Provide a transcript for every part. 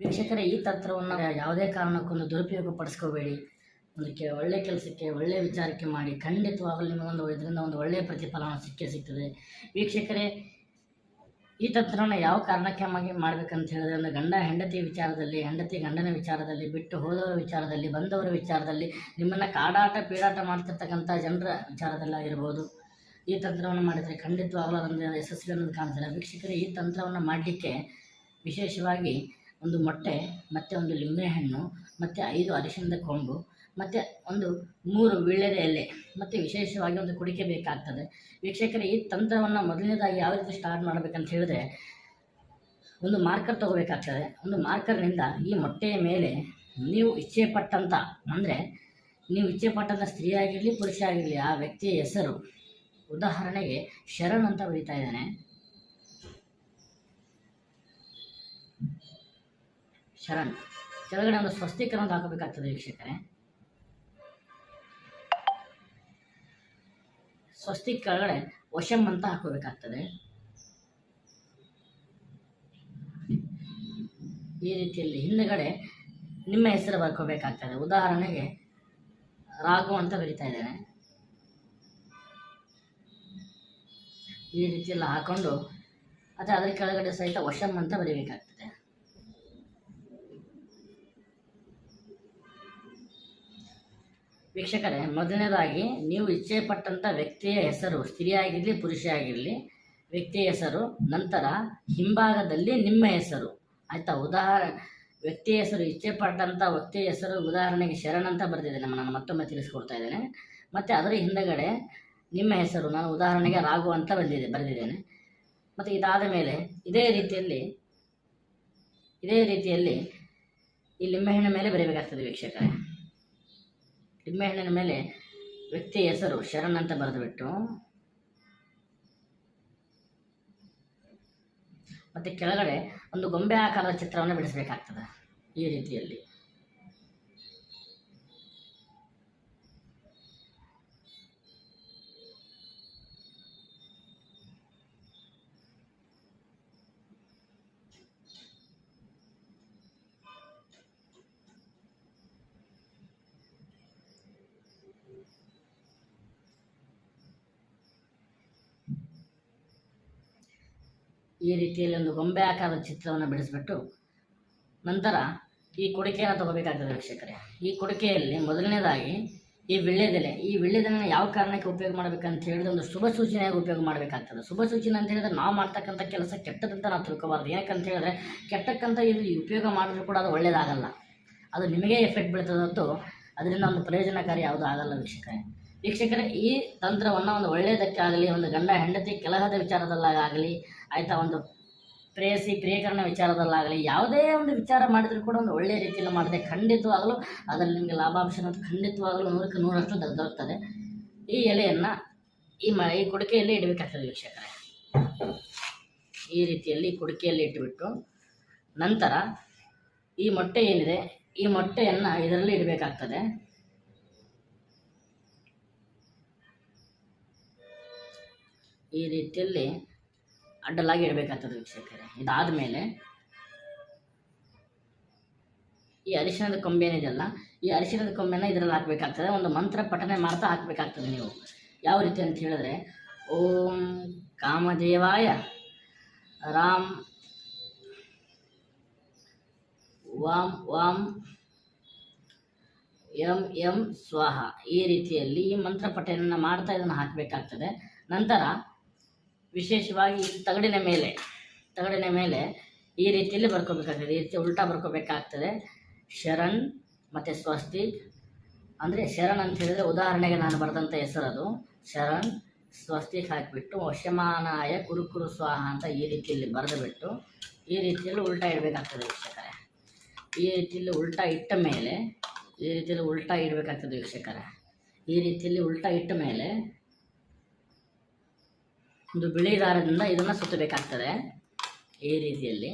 ವೀಕ್ಷಕರೇ, ಈ ತಂತ್ರವನ್ನು ಯಾವುದೇ ಕಾರಣಕ್ಕೊಂದು ದುರುಪಯೋಗ ಪಡಿಸ್ಕೋಬೇಡಿ ಒಂದು ಕೆ ಒಳ್ಳೆ ಕೆಲಸಕ್ಕೆ ಒಳ್ಳೆಯ ವಿಚಾರಕ್ಕೆ ಮಾಡಿ, ಖಂಡಿತವಾಗಲೂ ನಿಮಗೊಂದು ಇದರಿಂದ ಒಂದು ಒಳ್ಳೆಯ ಪ್ರತಿಫಲನ ಸಿಕ್ಕೇ ಸಿಗ್ತದೆ. ವೀಕ್ಷಕರೇ, ಈ ತಂತ್ರವನ್ನು ಯಾವ ಕಾರಣಕ್ಕೆ ಮಾಡಿ ಮಾಡ್ಬೇಕಂತ ಹೇಳಿದ್ರೆ, ಒಂದು ಗಂಡ ಹೆಂಡತಿ ವಿಚಾರದಲ್ಲಿ, ಹೆಂಡತಿ ಗಂಡನ ವಿಚಾರದಲ್ಲಿ, ಬಿಟ್ಟು ಹೋದವರ ವಿಚಾರದಲ್ಲಿ, ಬಂದವರ ವಿಚಾರದಲ್ಲಿ, ನಿಮ್ಮನ್ನು ಕಾಡಾಟ, ಪೀಡಾಟ ಮಾಡ್ತಿರ್ತಕ್ಕಂಥ ಜನರ ವಿಚಾರದಲ್ಲಾಗಿರ್ಬೋದು. ಈ ತಂತ್ರವನ್ನು ಮಾಡಿದರೆ ಖಂಡಿತವಾಗಲೂ ಅದೊಂದು ಯಶಸ್ವಿ ಅನ್ನೋದು ಕಾಣ್ತಾರೆ ವೀಕ್ಷಕರೇ, ಈ ತಂತ್ರವನ್ನು ಮಾಡಲಿಕ್ಕೆ ವಿಶೇಷವಾಗಿ ಒಂದು ಮೊಟ್ಟೆ, ಮತ್ತು ಒಂದು ಲಿಂಬೆಹಣ್ಣು ಮತ್ತು ಐದು ಅರಿಶಿಣದ ಕೊಂಬು, ಮತ್ತು ಒಂದು ಮೂರು ವೀಳ್ಯದ ಎಲೆ, ಮತ್ತು ವಿಶೇಷವಾಗಿ ಒಂದು ಕುಡಿಕೆ ಬೇಕಾಗ್ತದೆ. ವೀಕ್ಷಕರೇ, ಈ ತಂತ್ರವನ್ನು ಮೊದಲನೇದಾಗಿ ಯಾವ ರೀತಿ ಸ್ಟಾರ್ಟ್ ಮಾಡಬೇಕಂತ ಹೇಳಿದ್ರೆ, ಒಂದು ಮಾರ್ಕರ್ ತಗೋಬೇಕಾಗ್ತದೆ. ಒಂದು ಮಾರ್ಕರ್ನಿಂದ ಈ ಮೊಟ್ಟೆಯ ಮೇಲೆ ನೀವು ಇಚ್ಛೆ ಪಟ್ಟಂಥ ಅಂದರೆ ನೀವು ಇಚ್ಛೆ ಪಟ್ಟಂಥ ಸ್ತ್ರೀ ಆಗಿರಲಿ, ಪುರುಷ ಆಗಿರಲಿ, ಆ ವ್ಯಕ್ತಿಯ ಹೆಸರು, ಉದಾಹರಣೆಗೆ ಶರಣ್ ಅಂತ ಬರೀತಾ ಇದ್ದಾನೆ. ಶರಣ್ ಕೆಳಗಡೆ ಒಂದು ಸ್ವಸ್ತಿಕರಣ ಹಾಕಬೇಕಾಗ್ತದೆ ವೀಕ್ಷಕರೇ. ಸ್ವಸ್ತಿ ಕೆಳಗಡೆ ವಶಂ ಅಂತ ಹಾಕೋಬೇಕಾಗ್ತದೆ. ಈ ರೀತಿಯಲ್ಲಿ ಹಿಂದಗಡೆ ನಿಮ್ಮ ಹೆಸರು ಬರ್ಕೋಬೇಕಾಗ್ತದೆ. ಉದಾಹರಣೆಗೆ ರಾಘು ಅಂತ ಬರಿತಾ ಇದ್ದೇನೆ. ಈ ರೀತಿಯೆಲ್ಲ ಹಾಕೊಂಡು ಅದೇ ಅದರ ಕೆಳಗಡೆ ಸಹಿತ ವಶಂ ಅಂತ ಬರೀಬೇಕಾಗ್ತದೆ. ವೀಕ್ಷಕರೇ, ಮೊದಲನೇದಾಗಿ ನೀವು ಇಚ್ಛೆ ಪಟ್ಟಂಥ ವ್ಯಕ್ತಿಯ ಹೆಸರು, ಸ್ತ್ರೀಯಾಗಿರಲಿ ಪುರುಷ ಆಗಿರಲಿ ವ್ಯಕ್ತಿಯ ಹೆಸರು, ನಂತರ ಹಿಂಭಾಗದಲ್ಲಿ ನಿಮ್ಮ ಹೆಸರು. ಆಯಿತಾ ಉದಾಹರಣೆ ವ್ಯಕ್ತಿಯ ಹೆಸರು ಇಚ್ಛೆ ಪಟ್ಟಂಥ ವ್ಯಕ್ತಿಯ ಹೆಸರು, ಉದಾಹರಣೆಗೆ ಶರಣ್ ಅಂತ ಬರೆದಿದ್ದೇನೆ ನಾನು ಮತ್ತೊಮ್ಮೆ ತಿಳಿಸ್ಕೊಡ್ತಾ ಇದ್ದೇನೆ. ಮತ್ತು ಅದರ ಹಿಂದಗಡೆ ನಿಮ್ಮ ಹೆಸರು, ನಾನು ಉದಾಹರಣೆಗೆ ರಾಘು ಅಂತ ಬಂದಿದೆ ಬರೆದಿದ್ದೇನೆ. ಮತ್ತು ಇದಾದ ಮೇಲೆ ಇದೇ ರೀತಿಯಲ್ಲಿ ಇದೇ ರೀತಿಯಲ್ಲಿ ಈ ಲಿಂಬೆಹಣ್ಣಿನ ಮೇಲೆ ಬರೀಬೇಕಾಗ್ತದೆ ವೀಕ್ಷಕರೇ. ಲಿಂಬೆಹಣ್ಣಿನ ಮೇಲೆ ವ್ಯಕ್ತಿಯ ಹೆಸರು ಶರಣ್ ಅಂತ ಬರೆದುಬಿಟ್ಟು, ಮತ್ತು ಕೆಳಗಡೆ ಒಂದು ಗೊಂಬೆ ಆಕಾರದ ಚಿತ್ರವನ್ನು ಬಿಡಿಸಬೇಕಾಗ್ತದೆ ಈ ರೀತಿಯಲ್ಲಿ. ಈ ರೀತಿಯಲ್ಲಿ ಒಂದು ಗೊಂಬೆ ಆಕಾರದ ಚಿತ್ರವನ್ನು ಬಿಡಿಸ್ಬಿಟ್ಟು ನಂತರ ಈ ಕುಡಿಕೆಯನ್ನು ತಗೋಬೇಕಾಗ್ತದೆ ವೀಕ್ಷಕರೇ. ಈ ಕುಡಿಕೆಯಲ್ಲಿ ಮೊದಲನೇದಾಗಿ ಈ ವಿಳ್ಯದೆಲೆ. ಈ ವಿಳ್ಳೆದೆಲೆನ ಯಾವ ಕಾರಣಕ್ಕೆ ಉಪಯೋಗ ಮಾಡಬೇಕಂತ ಹೇಳಿದ್ರೆ ಒಂದು ಶುಭ ಸೂಚನೆಯಾಗಿ ಉಪಯೋಗ ಮಾಡಬೇಕಾಗ್ತದೆ. ಶುಭ ಸೂಚನೆ ಅಂತ ಹೇಳಿದ್ರೆ ನಾವು ಮಾಡ್ತಕ್ಕಂಥ ಕೆಲಸ ಕೆಟ್ಟದಂತ ನಾವು ತಿಳ್ಕೊಬಾರ್ದು. ಯಾಕಂತ ಹೇಳಿದ್ರೆ ಕೆಟ್ಟಕ್ಕಂಥ ಇದು ಉಪಯೋಗ ಮಾಡಿದ್ರು ಕೂಡ ಅದು ಒಳ್ಳೆಯದಾಗಲ್ಲ ಅದು ನಿಮಗೆ ಎಫೆಕ್ಟ್ ಬೀಳ್ತದೆ ಹೊರತು ಅದರಿಂದ ಒಂದು ಪ್ರಯೋಜನಕಾರಿ ಯಾವುದೂ ಆಗಲ್ಲ ವೀಕ್ಷಕರೇ. ವೀಕ್ಷಕರೇ, ಈ ತಂತ್ರವನ್ನು ಒಂದು ಒಳ್ಳೆಯದಕ್ಕಾಗಲಿ, ಒಂದು ಗಂಡ ಹೆಂಡತಿ ಕೆಲಹದ ವಿಚಾರದಲ್ಲಾಗಲಿ ಆಯಿತಾ ಒಂದು ಪ್ರೇಯಸಿ ಪ್ರಿಯಕರಣ ವಿಚಾರದಲ್ಲಾಗಲಿ, ಯಾವುದೇ ಒಂದು ವಿಚಾರ ಮಾಡಿದರೂ ಕೂಡ ಒಂದು ಒಳ್ಳೆಯ ರೀತಿಯಲ್ಲಿ ಮಾಡಿದೆ ಖಂಡಿತವಾಗಲೂ ಅದರಲ್ಲಿ ನಿಮಗೆ ಲಾಭಾಂಶ ಅನ್ನೋದು ಖಂಡಿತವಾಗಲೂ ನೂರಕ್ಕೆ ನೂರಷ್ಟು ದೊರ- ದೊರಕ್ತದೆ. ಈ ಎಲೆಯನ್ನು, ಈ ಮ, ಈ ಕುಡಿಕೆಯಲ್ಲಿ ಇಡಬೇಕಾಗ್ತದೆ ವೀಕ್ಷಕರೇ. ಈ ರೀತಿಯಲ್ಲಿ ಕುಡಿಕೆಯಲ್ಲಿ ಇಟ್ಟುಬಿಟ್ಟು ನಂತರ ಈ ಮೊಟ್ಟೆ ಏನಿದೆ, ಈ ಮೊಟ್ಟೆಯನ್ನು ಇದರಲ್ಲಿ ಇಡಬೇಕಾಗ್ತದೆ. ಈ ರೀತಿಯಲ್ಲಿ ಅಡ್ಡಲಾಗಿ ಇಡಬೇಕಾಗ್ತದೆ ವೀಕ್ಷಕರೇ. ಇದಾದ ಮೇಲೆ ಈ ಅರಿಶಿಣದ ಕೊಂಬೆ ಏನಿದೆಯಲ್ಲ, ಈ ಅರಿಶಿಣದ ಕೊಂಬೆನ ಇದರಲ್ಲಿ ಹಾಕಬೇಕಾಗ್ತದೆ. ಒಂದು ಮಂತ್ರ ಪಠನೆ ಮಾಡ್ತಾ ಹಾಕಬೇಕಾಗ್ತದೆ ನೀವು. ಯಾವ ರೀತಿ ಅಂತ ಹೇಳಿದ್ರೆ, ಓಂ ಕಾಮದೇವಾಯ ರಾಮ್ ವಾಂ ವಾಂ ಎಂ ಎಂ ಸ್ವಾಹ. ಈ ರೀತಿಯಲ್ಲಿ ಈ ಮಂತ್ರ ಪಠನೆಯನ್ನು ಮಾಡ್ತಾ ಇದನ್ನು ಹಾಕಬೇಕಾಗ್ತದೆ. ನಂತರ ವಿಶೇಷವಾಗಿ ಈ ತಗಡಿನ ಮೇಲೆ ತಗಡಿನ ಮೇಲೆ ಈ ರೀತಿಯಲ್ಲಿ ಬರ್ಕೋಬೇಕಾಗ್ತದೆ. ಈ ರೀತಿ ಉಲ್ಟಾ ಬರ್ಕೋಬೇಕಾಗ್ತದೆ. ಶರಣ್ ಮತ್ತು ಸ್ವಸ್ತಿ. ಅಂದರೆ ಶರಣ್ ಅಂತ ಹೇಳಿದರೆ ಉದಾಹರಣೆಗೆ ನಾನು ಬರೆದಂಥ ಹೆಸರದು. ಶರಣ್, ಸ್ವಸ್ತಿ ಹಾಕಿಬಿಟ್ಟು ವಶಮಾನಾಯ ಕುರುಕುರು ಸ್ವಾಹ ಅಂತ ಈ ರೀತಿಯಲ್ಲಿ ಬರೆದು ಬಿಟ್ಟು ಈ ರೀತಿಯಲ್ಲಿ ಉಲ್ಟಾ ಇಡಬೇಕಾಗ್ತದೆ ವೀಕ್ಷಕರೇ. ಈ ರೀತಿಯಲ್ಲಿ ಉಲ್ಟಾ ಇಟ್ಟ ಮೇಲೆ, ಈ ರೀತಿಯಲ್ಲಿ ಉಲ್ಟಾ ಇಡಬೇಕಾಗ್ತದೆ ವೀಕ್ಷಕರೇ. ಈ ರೀತಿಯಲ್ಲಿ ಉಲ್ಟಾ ಇಟ್ಟ ಮೇಲೆ ಒಂದು ಬಿಳಿ ದಾರದಿಂದ ಇದನ್ನು ಸುತ್ತಬೇಕಾಗ್ತದೆ. ಈ ರೀತಿಯಲ್ಲಿ.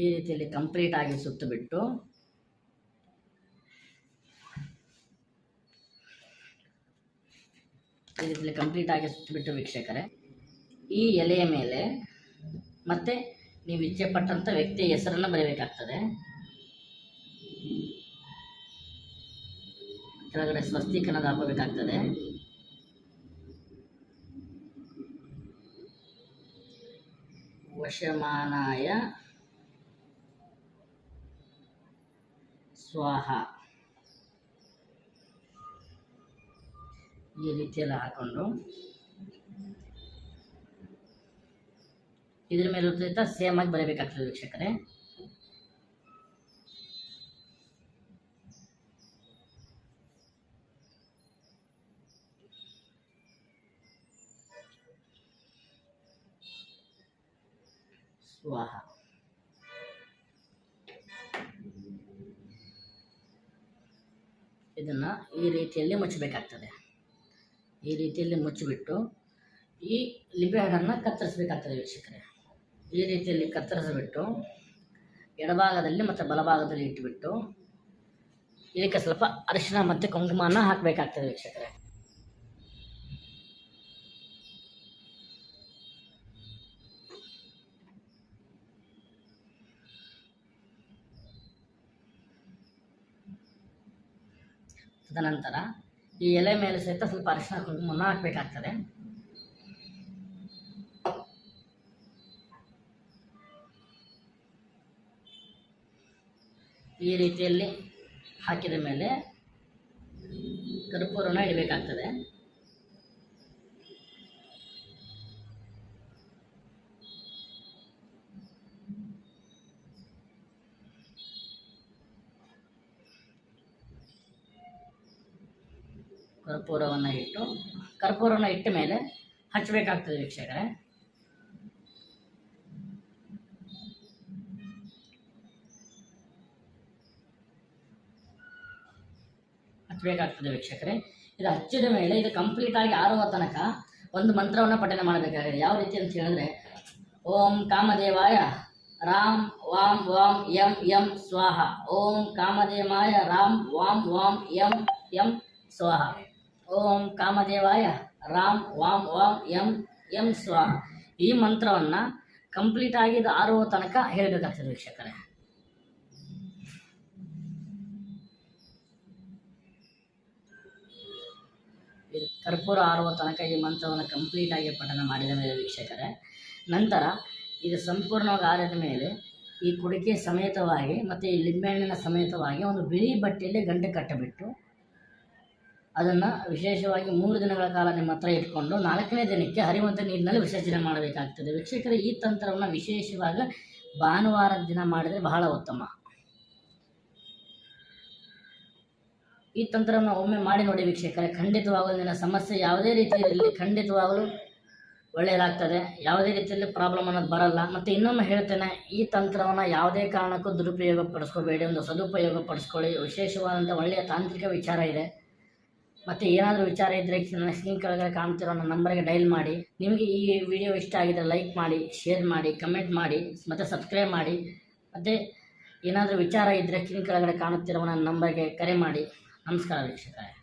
ಈ ರೀತಿಯಲ್ಲಿ ಕಂಪ್ಲೀಟ್ ಆಗಿ ಸುತ್ತಬಿಟ್ಟು. ಈ ರೀತಿಯಲ್ಲಿ ಕಂಪ್ಲೀಟ್ ಆಗಿ ಸುತ್ತಬಿಟ್ಟು ವೀಕ್ಷಕರೇ. ಈ ಎಲೆಯ ಮೇಲೆ ಮತ್ತೆ ನೀವು ಇಚ್ಛೆ ಪಟ್ಟಂಥ ವ್ಯಕ್ತಿಯ ಹೆಸರನ್ನು ಬರೀಬೇಕಾಗ್ತದೆ. ಕೆಳಗಡೆ ಸ್ವಸ್ತಿಕನ್ನದ ಹಾಕಬೇಕಾಗ್ತದೆ ವಶಮಾನಾಯ ಸ್ವಾಹ. ಈ ರೀತಿಯೆಲ್ಲ ಹಾಕೊಂಡು ಇದ್ರ ಮೇಲೆ ಸಹಿತ ಸೇಮ್ ಆಗಿ ಬರಬೇಕಾಗ್ತದೆ ವೀಕ್ಷಕರೇ. ಸ್ವಾಹ. ಇದನ್ನ ಈ ರೀತಿಯಲ್ಲಿ ಮುಚ್ಚಬೇಕಾಗ್ತದೆ. ಈ ರೀತಿಯಲ್ಲಿ ಮುಚ್ಚಿಬಿಟ್ಟು ಈ ಲಿಂಬೆಹಣ್ಣನ್ನು ಕತ್ತರಿಸಬೇಕಾಗ್ತದೆ ವೀಕ್ಷಕರೇ. ಈ ರೀತಿಯಲ್ಲಿ ಕತ್ತರಿಸಿಬಿಟ್ಟು ಎಡಭಾಗದಲ್ಲಿ ಮತ್ತು ಬಲಭಾಗದಲ್ಲಿ ಇಟ್ಟುಬಿಟ್ಟು ಇದಕ್ಕೆ ಸ್ವಲ್ಪ ಅರಿಶಿನ ಮತ್ತು ಕುಂಕುಮನ ಹಾಕಬೇಕಾಗ್ತದೆ ವೀಕ್ಷಕರೆ. ತದನಂತರ ಈ ಎಲೆ ಮೇಲೆ ಸಹಿತ ಸ್ವಲ್ಪ ಅರಿಶಿನ ಕುಂಕುಮನ ಹಾಕಬೇಕಾಗ್ತದೆ. ಈ ರೀತಿಯಲ್ಲಿ ಹಾಕಿದ ಮೇಲೆ ಕರ್ಪೂರನ ಇಡಬೇಕಾಗ್ತದೆ. ಕರ್ಪೂರವನ್ನು ಇಟ್ಟು ಕರ್ಪೂರವನ್ನು ಇಟ್ಟ ಮೇಲೆ ಹಚ್ಚಬೇಕಾಗ್ತದೆ ವೀಕ್ಷಕರೇ. ಹಚ್ಚಬೇಕಾಗ್ತದೆ ವೀಕ್ಷಕರೇ. ಇದು ಹಚ್ಚಿದ ಮೇಲೆ ಇದು ಕಂಪ್ಲೀಟ್ ಆಗಿ ಆರುವ ತನಕ ಒಂದು ಮಂತ್ರವನ್ನು ಪಠನೆ ಮಾಡಬೇಕಾಗಿದೆ. ಯಾವ ರೀತಿ ಅಂತ ಹೇಳಿದ್ರೆ, ಓಂ ಕಾಮದೇವಾಯ ರಾಮ್ ವಾಂ ವಾಂ ಯಂ ಯಂ ಸ್ವಾಹ. ಓಂ ಕಾಮದೇವಾಯ ರಾಮ್ ವಾಂ ವಾಂ ಯಂ ಎಂ ಸ್ವಾಹ. ಓಂ ಕಾಮದೇವಾಯ ರಾಮ್ ವಾಂ ವಾಂ ಯಂ ಯಂ ಸ್ವಾಹ. ಈ ಮಂತ್ರವನ್ನು ಕಂಪ್ಲೀಟ್ ಆಗಿ ಇದು ಆರುವ ತನಕ ಹೇಳಬೇಕಾಗ್ತದೆ ವೀಕ್ಷಕರೇ. ಕರ್ಪೂರ ಆರುವ ತನಕ ಈ ಮಂತ್ರವನ್ನು ಕಂಪ್ಲೀಟ್ ಆಗಿ ಪಠನ ಮಾಡಿದ ಮೇಲೆ ವೀಕ್ಷಕರೇ, ನಂತರ ಇದು ಸಂಪೂರ್ಣವಾಗಿ ಆರಿದ ಮೇಲೆ ಈ ಕುಡಿಕೆ ಸಮೇತವಾಗಿ ಮತ್ತು ಈ ಲಿಂಬೆಹಣ್ಣಿನ ಸಮೇತವಾಗಿ ಒಂದು ಬಿಳಿ ಬಟ್ಟೆಯಲ್ಲಿ ಗಂಟೆ ಕಟ್ಟಬಿಟ್ಟು ಅದನ್ನು ವಿಶೇಷವಾಗಿ ಮೂರು ದಿನಗಳ ಕಾಲ ನಿಮ್ಮ ಹತ್ರ ಇಟ್ಕೊಂಡು ನಾಲ್ಕನೇ ದಿನಕ್ಕೆ ಹರಿವಂತ ನೀರಿನಲ್ಲಿ ವಿಸರ್ಜನೆ ಮಾಡಬೇಕಾಗ್ತದೆ. ವೀಕ್ಷಕರು, ಈ ತಂತ್ರವನ್ನು ವಿಶೇಷವಾಗಿ ಭಾನುವಾರದ ದಿನ ಮಾಡಿದರೆ ಬಹಳ ಉತ್ತಮ. ಈ ತಂತ್ರವನ್ನು ಒಮ್ಮೆ ಮಾಡಿ ನೋಡಿ ವೀಕ್ಷಕರೇ, ಖಂಡಿತವಾಗಲು ನಿನ್ನ ಸಮಸ್ಯೆ ಯಾವುದೇ ರೀತಿಯಲ್ಲಿ ಖಂಡಿತವಾಗಲೂ ಒಳ್ಳೆಯದಾಗ್ತದೆ, ಯಾವುದೇ ರೀತಿಯಲ್ಲಿ ಪ್ರಾಬ್ಲಮ್ ಅನ್ನೋದು ಬರಲ್ಲ. ಮತ್ತು ಇನ್ನೊಮ್ಮೆ ಹೇಳ್ತೇನೆ, ಈ ತಂತ್ರವನ್ನು ಯಾವುದೇ ಕಾರಣಕ್ಕೂ ದುರುಪಯೋಗ ಪಡಿಸ್ಕೋಬೇಡಿ ಒಂದು ಸದುಪಯೋಗ ಪಡಿಸ್ಕೊಳ್ಳಿ ವಿಶೇಷವಾದಂಥ ಒಳ್ಳೆಯ ತಾಂತ್ರಿಕ ವಿಚಾರ ಇದೆ. ಮತ್ತು ಏನಾದರೂ ವಿಚಾರ ಇದ್ದರೆ ನನ್ನ ಸ್ಕ್ರೀನ್ ಕೆಳಗಡೆ ಕಾಣ್ತಿರೋ ನನ್ನ ನಂಬರ್ಗೆ ಡೈಲ್ ಮಾಡಿ. ನಿಮಗೆ ಈ ವಿಡಿಯೋ ಇಷ್ಟ ಆಗಿದ್ರೆ ಲೈಕ್ ಮಾಡಿ ಶೇರ್ ಮಾಡಿ ಕಮೆಂಟ್ ಮಾಡಿ, ಮತ್ತು ಸಬ್ಸ್ಕ್ರೈಬ್ ಮಾಡಿ. ಮತ್ತು ಏನಾದರೂ ವಿಚಾರ ಇದ್ದರೆ ಸ್ಕ್ರೀನ್ ಕೆಳಗಡೆ ಕಾಣುತ್ತಿರುವ ನನ್ನ ನಂಬರ್ಗೆ ಕರೆ ಮಾಡಿ. ನಮಸ್ಕಾರ ವೀಕ್ಷಕರೇ.